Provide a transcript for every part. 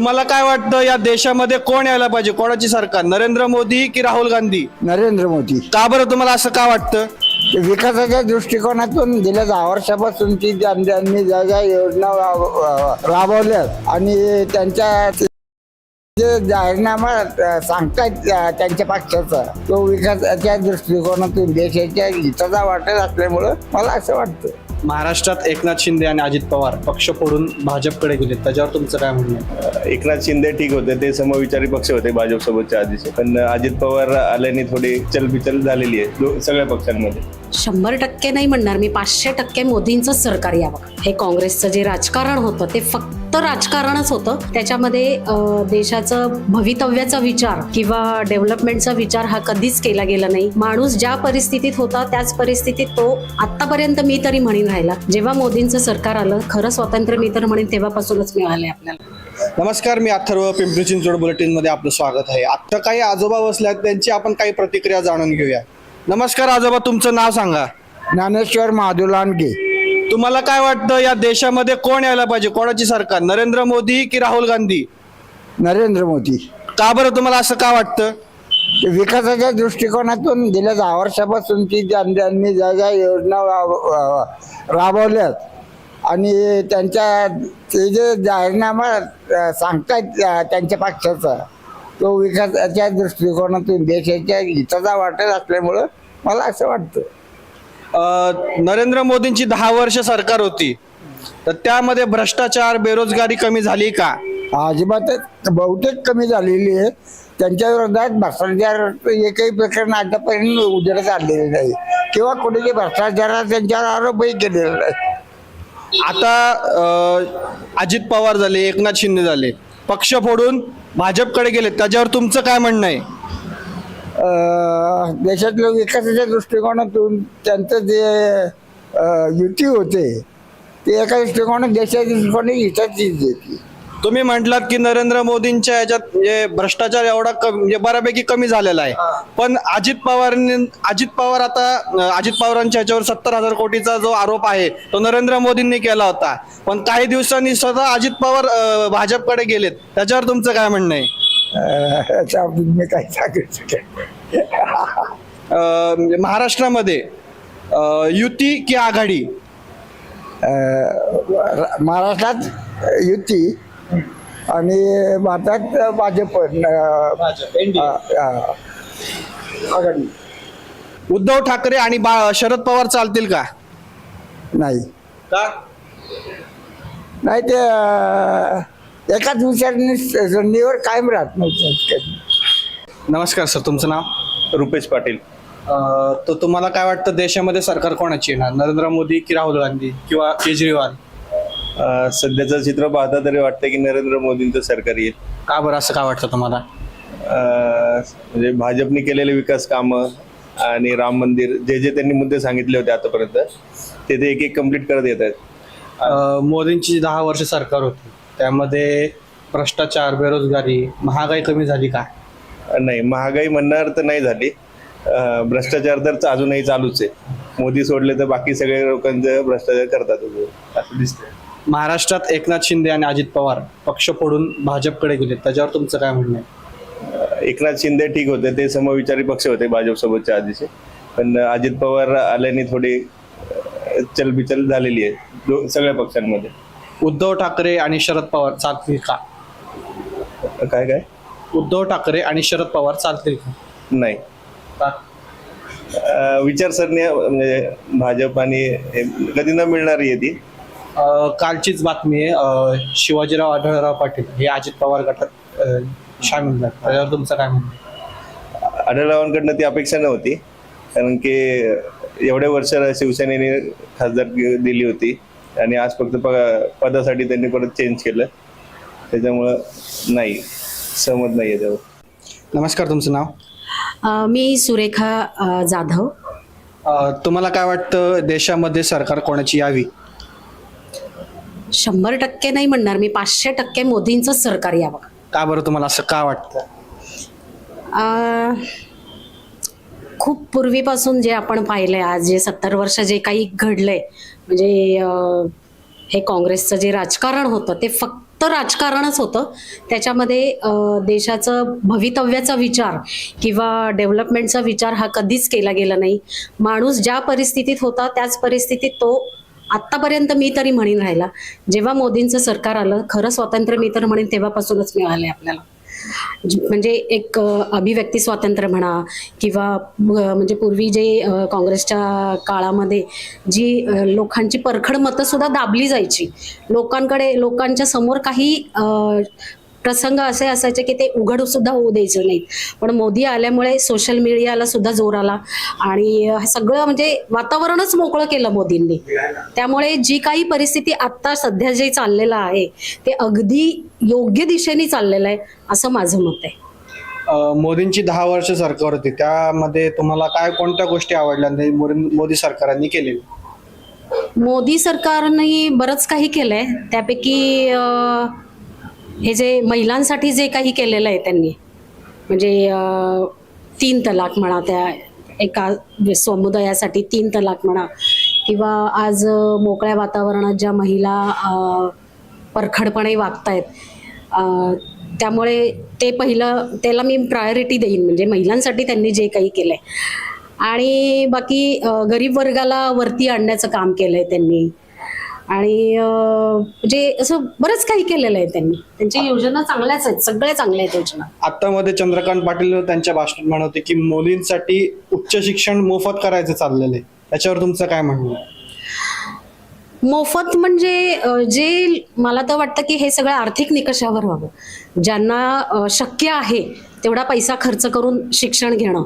तुम्हाला काय वाटतं या देशामध्ये कोण यायला पाहिजे? कोणाची सरकार? नरेंद्र मोदी की राहुल गांधी? नरेंद्र मोदी. का बरं तुम्हाला असं का वाटतं? विकासाच्या दृष्टिकोनातून गेल्या दहा वर्षापासून ती ज्यां- ज्यांनी ज्या ज्या योजना राब- राबवल्यात आणि त्यांच्या जे जाहीरनामा अ, सांगतायत अ, त्यांच्या पक्षाचा तो विकासाच्या दृष्टिकोनातून देशाच्या हिताचा वाटत असल्यामुळं मला असं वाटतं. महाराष्ट्रात एकनाथ शिंदे आणि अजित पवार पक्ष फोडून भाजपकडे गेले त्याच्यावर तुमचं काय म्हणणं आहे? एकनाथ शिंदे ठीक होते ते समविचारी पक्ष होते भाजप सोबतच्या आधीचे. पण अजित पवार आल्याने थोडी चलबिचल झालेली आहे दो- सगळ्या पक्षांमध्ये. शंभर टक्के नाही म्हणणार मी पाचशे टक्के मोदींचं सरकार यावं. हे काँग्रेसचं जे राजकारण होतं ते फक्त राजकारणच होतं. त्याच्यामध्ये देशाचं भवितव्याचा विचार किंवा डेव्हलपमेंटचा विचार हा कधीच केला गेला नाही. माणूस ज्या परिस्थितीत होता त्याच परिस्थितीत तो आतापर्यंत मी तरी म्हणीन राहिला. जेव्हा मोदींचं सरकार आलं खरं स्वातंत्र्य मी तर म्हणेन तेव्हापासूनच मिळाले आपल्याला. नमस्कार मी अथर्व पिंपरी चिंचवड बुलेटिनमध्ये आपलं स्वागत आहे. आता काही आजोबा बसल्यात त्यांची आपण काही प्रतिक्रिया जाणून घेऊया. नमस्कार आजोबा तुमचं नाव सांगा. ज्ञानेश्वर महादू लांडगे तुम्हाला काय वाटतं या देशामध्ये कोण यायला पाहिजे? कोणाची सरकार? नरेंद्र मोदी की राहुल गांधी? नरेंद्र मोदी. का बरं तुम्हाला असं का वाटतं? विकासाच्या दृष्टिकोनातून गेल्या दहा वर्षापासून ती ज्यां- ज्यांनी ज्या ज्या योजना राब- अ, राबवल्यात आणि त्यांच्या ते जे जाहीरनामा अ, सांगतायत अ, त्यांच्या पक्षाचा तो विकासाच्या दृष्टिकोनातून देशाच्या हिताचा वाटत असल्यामुळं मला असं वाटतं. नरेंद्र मोदींची दहा वर्ष सरकार होती. तर त्यामध्ये भ्रष्टाचार बेरोजगारी कमी झाली का? अजिबातच बहुतेक कमी झालेली आहे. त्यांच्या विरोधात भ्रष्टाचार एकही प्रकरण आतापर्यंत उजेडच आणलेलं नाही. किंवा कोणी भ्रष्टाचारात त्यांच्यावर आरोपही केलेला नाही. आता अजित पवार झाले एकनाथ शिंदे झाले. पक्ष फोडून भाजपकडे गेले त्याच्यावर तुमचं काय म्हणणं आहे? देशातल्या विकासाच्या दृष्टिकोनातून त्यांचं जे युती होते ते एका दृष्टिकोनात देशाच्या दृष्टिकोनात हिताची होती. तुम्ही म्हटलात की नरेंद्र मोदींच्या याच्यात म्हणजे भ्रष्टाचार एवढा कमी म्हणजे बऱ्यापैकी कमी झालेला आहे. पण अजित पवारांनी अजित पवार आता अं, अजित पवारांच्या याच्यावर सत्तर हजार कोटीचा जो आरोप आहे तो नरेंद्र मोदींनी केला होता. पण काही दिवसांनी स्वतः अजित पवार अं, भाजपकडे गेलेत. त्याच्यावर तुमचं काय म्हणणं आहे? याच्याबाबतीत मी काही सांगू म्हणजे महाराष्ट्रामध्ये युती की आघाडी? महाराष्ट्रात युती आणि भारतात भाजप आघाडी. उद्धव ठाकरे आणि बा शरद पवार चालतील का? नाही. का? नाही ते एकाच संधीवर कायम राहत नव्हतं नमस्कार सर तुमचं नाव? रुपेश पाटील. अं, तर तुम्हाला काय वाटतं देशामध्ये सरकार कोणाची येणार? नरेंद्र मोदी की राहुल गांधी किंवा केजरीवाल? अं, सध्याचं चित्र पाहता तरी वाटतं की नरेंद्र मोदींचं सरकार येईल. का बरं असं का वाटतं तुम्हाला? अं, म्हणजे भाजपने केलेले विकास कामं आणि राम मंदिर जे जे त्यांनी मुद्दे सांगितले होते आतापर्यंत ते ते एक एक कंप्लीट करत येत आहेत. अं, मोदींची दहा वर्ष सरकार होती. त्यामध्ये भ्रष्टाचार बेरोजगारी महागाई कमी झाली का? नाही महागाई म्हणणार तर नाही झाली. अं, भ्रष्टाचार तर अजूनही चालूच आहे. मोदी सोडले तर बाकी सगळे लोकांचं भ्रष्टाचार करतात. असं दिसतंय. महाराष्ट्रात एकनाथ शिंदे आणि अजित पवार पक्ष फोडून भाजपकडे गेले. त्याच्यावर तुमचं काय म्हणणं आहे? एकनाथ शिंदे ठीक होते. ते समविचारी पक्ष होते भाजप सोबतच्या आधीचे. पण अजित पवार आल्याने थोडी अं, चलबिचल झालेली आहे. दो- सगळ्या पक्षांमध्ये. उद्धव ठाकरे आणि शरद पवार चालतील का? काय काय? उद्धव ठाकरे आणि शरद पवार चालतील का? नाही. का? अं, विचारसरणी म्हणजे भाजप आणि हे कधी न मिळणारी आहे ती. अ, कालचीच बातमी आहे अ, शिवाजीराव आढळराव पाटील हे अजित पवार गटात अ, सामील झाले. त्याच्यावर तुमचं काय म्हणणं आहे? आढळरावांकडनं ती अपेक्षा नव्हती कारण की एवढ्या वर्ष शिवसेनेने खासदार दिली होती. आणि आज फक्त प- पदासाठी त्यांनी परत चेंज केलं. त्याच्यामुळं नाही सहमत नाही आहे त्यावर. नमस्कार तुमचं नाव? अं, मी सुरेखा अं, जाधव. अ, तुम्हाला काय वाटतं देशामध्ये सरकार कोणाची यावी? शंभर टक्के नाही म्हणणार मी पाचशे टक्के मोदींचं सरकार यावं. का बरं तुम्हाला असं का वाटतं? अं, खूप पूर्वीपासून जे आपण पाहिलंय आज जे सत्तर वर्ष जे काही घडलंय म्हणजे हे काँग्रेसचं जे राजकारण होतं ते फक्त राजकारणच होतं. त्याच्यामध्ये देशाचं भवितव्याचा विचार किंवा डेव्हलपमेंटचा विचार हा कधीच केला गेला नाही. माणूस ज्या परिस्थितीत होता त्याच परिस्थितीत तो आत्तापर्यंत मी तरी म्हणीन राहिला. जेव्हा मोदींचं सरकार आलं खरं स्वातंत्र्य मी तर म्हणेन तेव्हापासूनच मिळाले आपल्याला. म्हणजे एक अभिव्यक्ती स्वातंत्र्य म्हणा किंवा म्हणजे पूर्वी जे काँग्रेसच्या काळामध्ये जी लोकांची परखड मतं सुद्धा दाबली जायची. लोकांकडे लोकांच्या समोर काही प्रसंग असे असायचे की ते उघड सुद्धा होऊ द्यायचे नाहीत. पण मोदी आल्यामुळे सोशल मीडियाला सुद्धा जोर आला आणि सगळं म्हणजे वातावरणच मोकळं केलं मोदींनी. त्यामुळे जी काही परिस्थिती आत्ता सध्या जे चाललेलं आहे ते अगदी योग्य दिशेने चाललेलं आहे असं माझं मत आहे. मोदींची दहा वर्ष सरकार होती. त्यामध्ये तुम्हाला काय कोणत्या गोष्टी आवडल्या नाही मोदी सरकारांनी केलेल्या? मोदी सरकारने बरंच काही केलंय. त्यापैकी हे जे महिलांसाठी जे काही केलेलं आहे त्यांनी म्हणजे तीन तलाक म्हणा त्या एका समुदायासाठी तीन तलाक म्हणा किंवा आज मोकळ्या वातावरणात ज्या महिला परखडपणे वागतायत आहेत त्यामुळे ते पहिलं त्याला मी प्रायोरिटी देईन म्हणजे महिलांसाठी त्यांनी जे काही केलं आहे आणि बाकी गरीब वर्गाला वरती आणण्याचं काम केलं आहे त्यांनी. आणि म्हणजे असं बरंच काही केलेलं आहे त्यांनी. त्यांच्या योजना चांगल्याच आहेत सगळ्या चांगल्या आहेत योजना. आत्तामध्ये चंद्रकांत पाटील त्यांच्या भाषणात म्हणत होते की मोदींसाठी उच्च शिक्षण मोफत करायचं चाललेलं आहे. त्याच्यावर तुमचं काय म्हणणं आहे? मोफत म्हणजे जे मला तर वाटतं की हे सगळं आर्थिक निकषावर व्हावं. ज्यांना शक्य आहे तेवढा पैसा खर्च करून शिक्षण घेणं.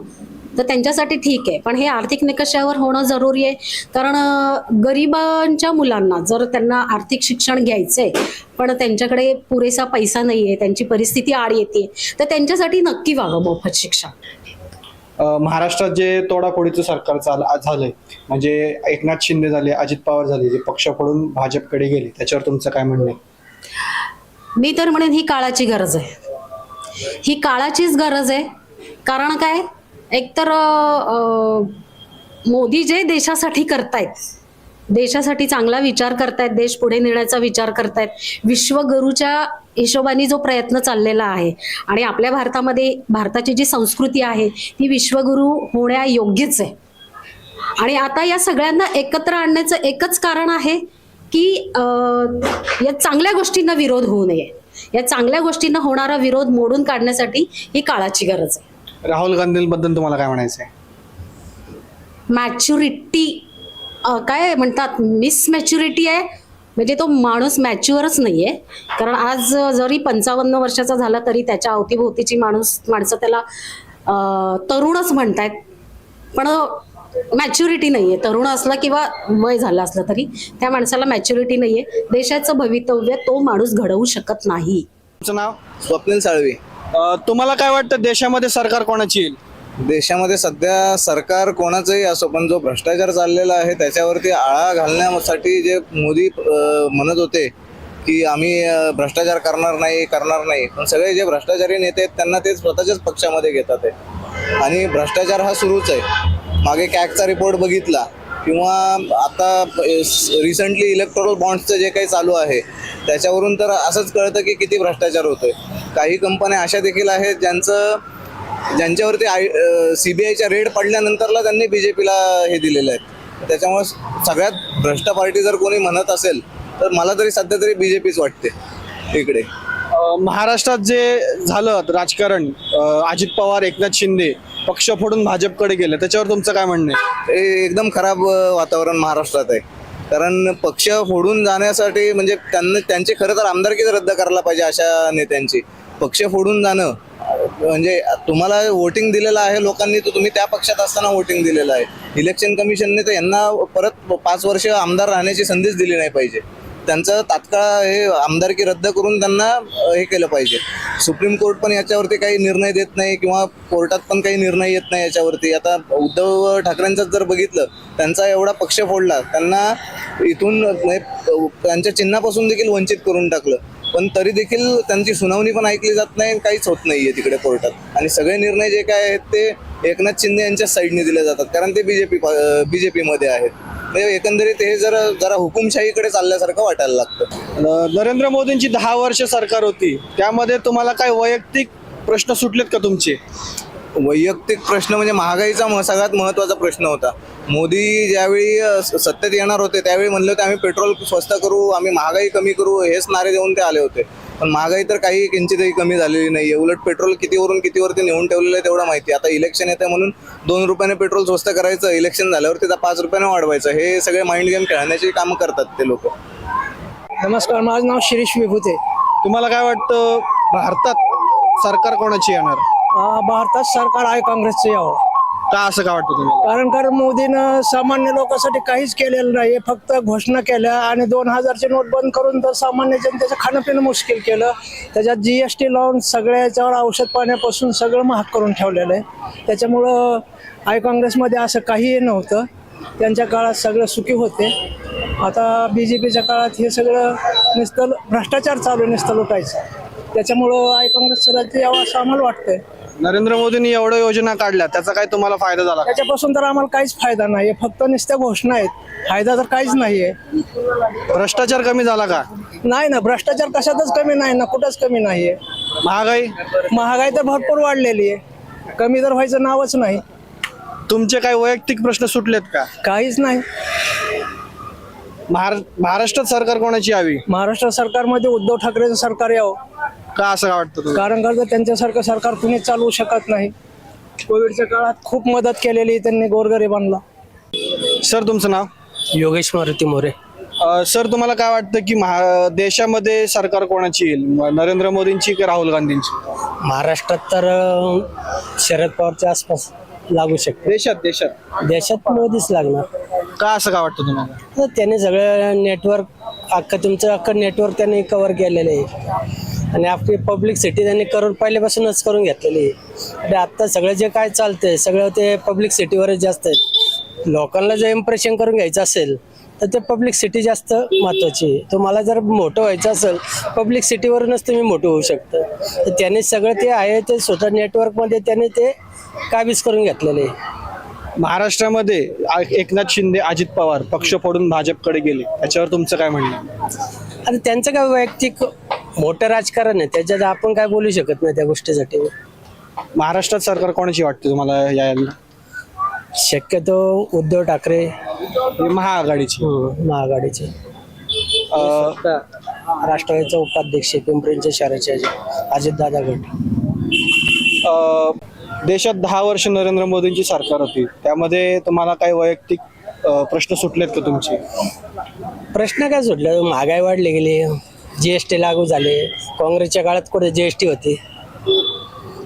तर त्यांच्यासाठी ठीक आहे. पण हे आर्थिक निकषावर होणं जरुरी आहे. कारण गरिबांच्या मुलांना जर त्यांना आर्थिक शिक्षण घ्यायचंय पण त्यांच्याकडे पुरेसा पैसा नाही आहे त्यांची परिस्थिती आड येते तर त्यांच्यासाठी नक्की व्हावं मोफत शिक्षण. महाराष्ट्रात जे तोडाफोडीचं सरकार चाल झालंय म्हणजे एकनाथ शिंदे झाले अजित पवार झाले जे पक्ष फोडून भाजपकडे गेले त्याच्यावर तुमचं काय म्हणणं आहे? मी तर म्हणेन ही काळाची गरज आहे. ही काळाचीच गरज आहे. कारण काय? एकतर मोदी जे देशासाठी करतायत देशासाठी चांगला विचार करतायत देश पुढे नेण्याचा विचार करतायत विश्वगुरूच्या हिशोबाने जो प्रयत्न चाललेला आहे आणि आपल्या भारतामध्ये भारताची जी संस्कृती आहे ती विश्वगुरू होण्या योग्यच आहे. आणि आता या सगळ्यांना एकत्र आणण्याचं एकच कारण आहे की या चांगल्या गोष्टींना विरोध होऊ नये. या चांगल्या गोष्टींना होणारा विरोध मोडून काढण्यासाठी ही काळाची गरज आहे. राहुल गांधींबद्दल तुम्हाला काय म्हणायचं आहे? मॅच्युरिटी काय म्हणतात मिस मॅच्युरिटी आहे. म्हणजे तो माणूस मॅच्युअरच नाही आहे कारण आज जरी पंचावन्न वर्षाचा झाला तरी त्याच्या अवतीभोवतीची माणूस माणसं त्याला तरुणच म्हणतायत. पण मॅच्युरिटी नाही आहे तरुण असला किंवा वय झालं असलं तरी त्या माणसाला मॅच्युरिटी नाही आहे देशाचं भवितव्य तो माणूस घडवू शकत नाही. तुमचं नाव? स्वप्नील साळवी. अ, तुम्हाला काय वाटतं देशामध्ये सरकार कोणाची येईल? देशामध्ये सध्या सरकार कोणाचंही असो पण जो भ्रष्टाचार चाललेला आहे त्याच्यावरती आळा घालण्यासाठी जे मोदी अं, म्हणत होते की आम्ही अं, भ्रष्टाचार करणार नाही करणार नाही. पण सगळे जे भ्रष्टाचारी नेते आहेत त्यांना ते स्वतःच्याच पक्षामध्ये घेतात आहे. आणि भ्रष्टाचार हा सुरूच आहे. मागे कॅगचा रिपोर्ट बघितला. किंवा आता रिसेंटली इलेक्ट्रॉल बॉन्ड्सचं जे काही चालू आहे त्याच्यावरून तर असंच कळतं की किती भ्रष्टाचार होतोय. काही कंपन्या अशा देखील आहेत ज्यांचं ज्यांच्यावरती आय सी बी आयच्या रेड पडल्यानंतरला त्यांनी बी जे पीला हे दिलेलं आहे. त्याच्यामुळे सगळ्यात भ्रष्ट पार्टी जर कोणी म्हणत असेल तर मला तरी सध्या तरी बी जे पीच वाटते इकडे. महाराष्ट्रात जे झालं राजकारण अजित पवार एकनाथ शिंदे पक्ष फोडून भाजपकडे गेले त्याच्यावर तुमचं काय म्हणणं आहे? ते एकदम खराब वातावरण महाराष्ट्रात आहे. कारण पक्ष फोडून जाण्यासाठी म्हणजे त्यांना त्यांची खरं तर आमदारकीच रद्द करायला पाहिजे अशा नेत्यांची. पक्ष फोडून जाणं म्हणजे तुम्हाला वोटिंग दिलेलं आहे लोकांनी तर तुम्ही त्या पक्षात असताना वोटिंग दिलेलं आहे. इलेक्शन कमिशनने तर यांना परत पाच वर्ष आमदार राहण्याची संधीच दिली नाही पाहिजे. त्यांचं तात्काळ हे आमदारकी रद्द करून त्यांना हे केलं पाहिजे. सुप्रीम कोर्ट पण याच्यावरती काही निर्णय देत नाही किंवा कोर्टात पण काही निर्णय येत नाही याच्यावरती. आता उद्धव ठाकरेंचं जर बघितलं त्यांचा एवढा पक्ष फोडला त्यांना इथून म्हणजे, त्यांच्या चिन्हापासून देखील वंचित करून टाकलं. पण तरी देखील त्यांची सुनावणी पण ऐकली जात नाही काहीच होत नाहीये तिकडे कोर्टात. आणि सगळे निर्णय जे काय आहेत ते एकनाथ शिंदे यांच्या साईडने दिले जातात कारण ते बीजेपी बीजेपीमध्ये आहेत. म्हणजे एकंदरीत हे जरा जरा हुकुमशाहीकडे चालल्यासारखं वाटायला लागतं. नरेंद्र मोदींची दहा वर्ष सरकार होती. त्यामध्ये तुम्हाला काय वैयक्तिक प्रश्न सुटलेत का तुमचे? वैयक्तिक प्रश्न म्हणजे महागाईचा सगळ्यात महत्त्वाचा प्रश्न होता. मोदी ज्यावेळी सत्तेत येणार होते त्यावेळी म्हणले होते आम्ही पेट्रोल स्वस्त करू आम्ही महागाई कमी करू हेच नारे देऊन ते आले होते. पण महागाई तर काही किंचितही कमी झालेली नाही उलट पेट्रोल कितीवरून कितीवरती नेऊन ठेवलेलं आहे तेवढं माहिती आता इलेक्शन येतं म्हणून दोन रुपयाने पेट्रोल स्वस्त करायचं इलेक्शन झाल्यावर तिथं पाच रुपयाने वाढवायचं. हे सगळे माइंड गेम खेळण्याची कामं करतात ते लोक. नमस्कार माझं नाव शिरीष विभूते. तुम्हाला काय वाटतं भारतात सरकार कोणाची येणार? भारतात सरकार आहे काँग्रेसचं यावं. का असं का वाटतं तुम्हाला? कारण कारण मोदीनं सामान्य लोकांसाठी काहीच केलेलं नाही. फक्त घोषणा केल्या आणि दोन हजारची नोट बंद करून तर सामान्य जनतेचं खाणं पिणं मुश्किल केलं. त्याच्यात जी एस टी लावून सगळ्या याच्यावर औषध पाण्यापासून सगळं महाग करून ठेवलेलं आहे. त्याच्यामुळं आय काँग्रेसमध्ये असं काहीही नव्हतं. त्यांच्या काळात सगळं सुखी होते. आता बी जे पीच्या काळात हे सगळं नुसतं भ्रष्टाचार चालू आहे, नुसतं लुटायचं. त्याच्यामुळं आय काँग्रेस राज्य यावं असं आम्हाला वाटतंय. नरेंद्र मोदींनी एवढ्या योजना काढल्या त्याचा काय तुम्हाला फायदा झाला? त्याच्यापासून तर आम्हाला काहीच फायदा नाही फक्त नुसत्या घोषणा आहेत. फायदा तर काहीच नाहीये. भ्रष्टाचार कमी झाला का? नाही ना भ्रष्टाचार कशातच कमी नाही ना कुठंच कमी नाहीये. महागाई? महागाई तर भरपूर वाढलेली आहे. कमी तर व्हायचं नावच नाही. तुमचे काय वैयक्तिक प्रश्न सुटलेत का? काहीच नाही. महार महाराष्ट्रात सरकार कोणाची यावी? महाराष्ट्र सरकारमध्ये उद्धव ठाकरेचं सरकार यावं. का असं काय वाटतं तुम्हाला? कारण का तर त्यांच्यासारखं सरकार कुणीच चालवू शकत नाही. कोविडच्या काळात खूप मदत केलेली त्यांनी गोरगरिबांना. सर तुमचं नाव? योगेश मारुती मोरे. अ, सर तुम्हाला काय वाटतं की महा देशामध्ये सरकार कोणाची येईल? म- नरेंद्र मोदींची की राहुल गांधींची? महाराष्ट्रात तर अं, शरद पवारच्या आसपास लागू शकते. देशात देशात. देशात मोदीच लागणार. का असं काय वाटतं तुम्हाला? तर त्याने सगळं नेटवर्क अख्खं तुमचं अख्खं नेटवर्क त्यांनी कव्हर केलेलं आहे. आणि आपली पब्लिक सिटी त्यांनी करून पहिल्यापासूनच करून घेतलेली आहे. आणि आत्ता सगळं जे काय चालतंय सगळं ते पब्लिक सिटीवरच जास्त आहे. लोकांना जर इम्प्रेशन करून घ्यायचं असेल तर ते पब्लिक सिटी जास्त महत्त्वाची आहे. तुम्हाला जर मोठं व्हायचं असेल पब्लिक सिटीवरूनच तुम्ही मोठं होऊ शकता. तर त्याने सगळं ते आहे ते स्वतः नेटवर्कमध्ये त्याने ते काबीज करून घेतलेलं आहे. महाराष्ट्रामध्ये आ- एकनाथ शिंदे अजित पवार पक्ष फोडून भाजपकडे गेले. त्याच्यावर तुमचं काय म्हणणं आहे? आता त्यांचं काय वैयक्तिक मोठं राजकारण आहे. त्याच्यात आपण काय बोलू शकत नाही त्या गोष्टीसाठी. महाराष्ट्रात सरकार कोणाची वाटते तुम्हाला यायला शक्यतो उद्धव ठाकरे. हे महाआघाडीची. हं, महाआघाडीचे. अ, राष्ट्रवादीचे उपाध्यक्ष पिंपरींचे शहराचे अजितदादा गट. अ, देशात दहा वर्ष नरेंद्र मोदींची सरकार होती. त्यामध्ये तुम्हाला काही वैयक्तिक अ, प्रश्न सुटलेत का तुमचे? प्रश्न काय सुटला? महागाई वाढली गेली. जी एस टी लागू झाले. काँग्रेसच्या काळात कुठे जी एस टी होती?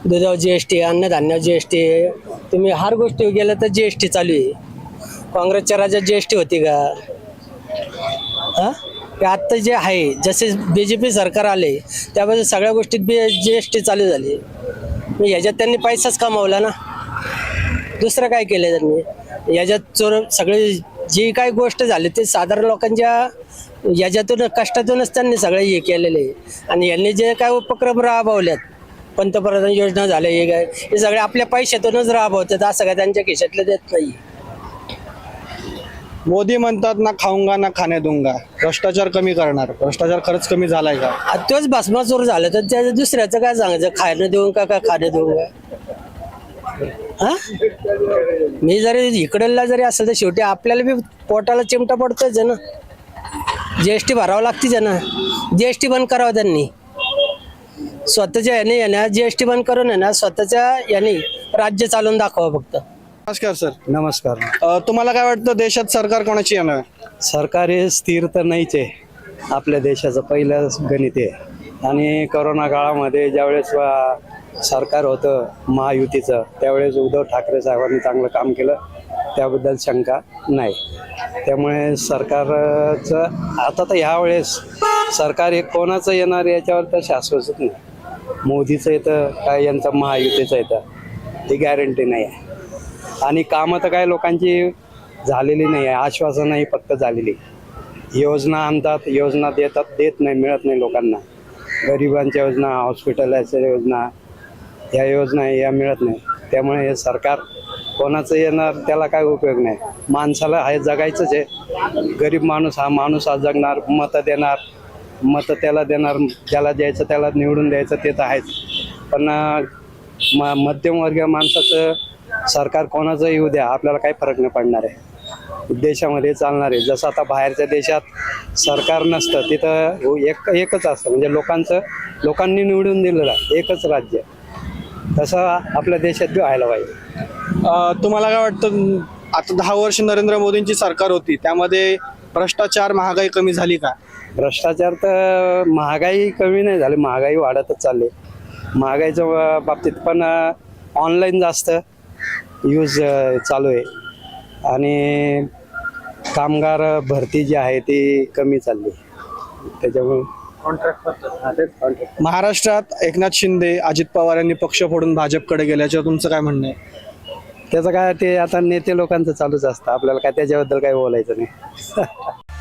दुधावर जी एस टी अन्नधान्यावर जी एस टी तुम्ही हर गोष्टी गेलं तर जी एस टी चालू आहे. काँग्रेसच्या राज्यात जी एस टी होती का? हां? आत्ता जे आहे जसे बी जे पी सरकार आले त्यामध्ये सगळ्या गोष्टीत बी जी एस टी चालू झाली. मग याच्यात त्यांनी पैसाच कमावला ना. दुसरं काय केलं त्यांनी? याच्यात चोर सगळे जी काही गोष्ट झाली ते साधारण लोकांच्या याच्यातून कष्टातूनच त्यांनी सगळे हे केलेले. आहे आणि यांनी जे काय उपक्रम राबवल्यात पंतप्रधान योजना झाल्या हे काय हे सगळे आपल्या पैशातूनच राबवतात असं काय त्यांच्या खिशातलं देत नाही मोदी म्हणतात ना खाऊंगा ना खाणे दूंगा भ्रष्टाचार कमी करणार. भ्रष्टाचार खरंच कमी झालाय का? तोच भस्मासूर झाला तर त्या दुसऱ्याचं काय सांगायचं? खाणं देऊन का का खाणं देऊन का? हा? मी जरी इकडला जरी असेल तर शेवटी आपल्याला बी पोटाला चिमटा पडतोच आहे ना. जीएसटी भरावं लागतीच आहे ना जीएसटी बंद करावं त्यांनी. स्वतःच्या याने येण्या जीएसटी बंद करून आहे ना स्वतःच्या याने राज्य चालवून दाखवा फक्त. नमस्कार सर. नमस्कार. अ, तुम्हाला काय वाटतं देशात सरकार कोणाची येणार? सरकार हे स्थिर तर नाहीच आहे. आपल्या देशाचं पहिलं गणित आहे. आणि करोना काळामध्ये ज्यावेळेस अ, सरकार होतं महायुतीचं त्यावेळेस उद्धव ठाकरे साहेबांनी चांगलं काम केलं. त्याबद्दल शंका नाही. त्यामुळे सरकारचं आता तर ह्यावेळेस सरकार हे कोणाचं येणार याच्यावर तर शाश्वतच नाही. मोदीचं येतं काय यांचं महायुतीचं येतं ही गॅरंटी नाही आहे. आणि कामं तर काय लोकांची झालेली नाही आहे आश्वासनही फक्त झालेली. योजना आणतात योजना देतात देत नाही मिळत नाही लोकांना. गरिबांच्या योजना हॉस्पिटलाच्या योजना या योजना या मिळत नाही. त्यामुळे हे सरकार कोणाचं येणार त्याला काय उपयोग नाही. माणसाला हे जगायचंच आहे. गरीब माणूस हा माणूस हा जगणार मतं देणार मतं त्याला देणार ज्याला द्यायचं त्याला निवडून द्यायचं ते तर आहेच. पण म मध्यमवर्गीय माणसाचं सरकार कोणाचं येऊ द्या आपल्याला काही फरक नाही पडणार आहे. देशामध्ये चालणार आहे. जसं आता बाहेरच्या देशात सरकार नसतं तिथं हो, एक एकच असतं. म्हणजे लोकांचं लोकांनी निवडून दिलेलं एकच राज्य. तसं आपल्या देशात बी व्हायला पाहिजे. तुम्हाला काय वाटतं आता दहा वर्ष नरेंद्र मोदींची सरकार होती त्यामध्ये भ्रष्टाचार महागाई कमी झाली का? भ्रष्टाचार तर महागाई कमी नाही झाली महागाई वाढतच चालली. महागाईच्या बाबतीत पण ऑनलाईन जास्त यूज चालू आहे. आणि कामगार भरती जी आहे ती कमी चालली. त्याच्यामुळे. महाराष्ट्रात एकनाथ शिंदे अजित पवार यांनी पक्ष फोडून भाजपकडे गेल्याच्यावर तुमचं काय म्हणणं आहे? त्याचं काय ते आता नेते लोकांचं चालूच असतं. आपल्याला काय त्याच्याबद्दल काही बोलायचं नाही.